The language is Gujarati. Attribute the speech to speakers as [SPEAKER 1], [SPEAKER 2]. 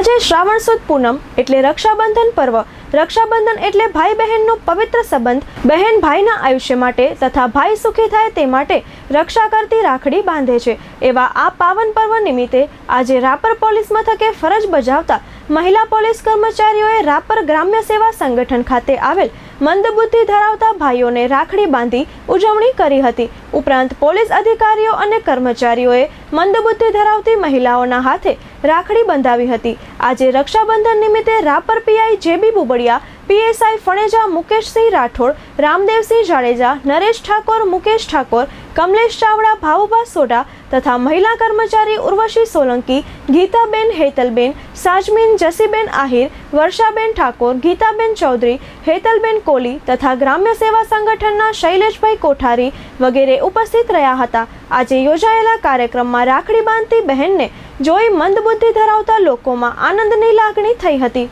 [SPEAKER 1] આજે શ્રાવણ સુદ પૂનમ એટલે રક્ષાબંધન પર્વ. રક્ષાબંધન એટલે ભાઈ બહેનનો પવિત્ર સંબંધ, બહેન ભાઈના આયુષ્ય માટે તથા ભાઈ સુખી થાય તે માટે રક્ષા કરતી રાખડી બાંધે છે. એવા આ પાવન પર્વ નિમિત્તે આજે રાપર પોલીસ મથકે ફરજ બજાવતા મહિલા પોલીસ કર્મચારીઓએ રાપર ગ્રામ્ય સેવા સંગઠન ખાતે આવેલ મંદબુદ્ધિ ધરાવતા ભાઈઓને રાખડી બાંધી ઉજવણી કરી હતી. ઉપરાંત પોલીસ અધિકારીઓ અને કર્મચારીઓએ મંદબુદ્ધિ ધરાવતી મહિલાઓના હાથે રાખડી બંધાવી હતી. આજે રક્ષાબંધન નિમિત્તે Rapar PI JB Bubadiya, PSI Phaneja, Mukeshsinh Rathod, Ramdevsinh Jadeja, Naresh Thakor, Mukesh Thakor, Kamlesh Chavda Bhavubha Sodha તથા મહિલા કર્મચારી ઉર્વશી સોલંકી, ગીતાબેન હેતલબેન, સાજમીન જસીબેન આહિર, વર્ષાબેન ઠાકોર, ગીતાબેન ચૌધરી, હેતલબેન કોલી તથા ગ્રામ્ય સેવા સંગઠનના શૈલેષભાઈ કોઠારી વગેરે ઉપસ્થિત રહ્યા હતા. આજે યોજાયેલા કાર્યક્રમમાં રાખડી બાંધતી બહેનને જોઈ મંદબુદ્ધિ ધરાવતા લોકોમાં આનંદની લાગણી થઈ હતી.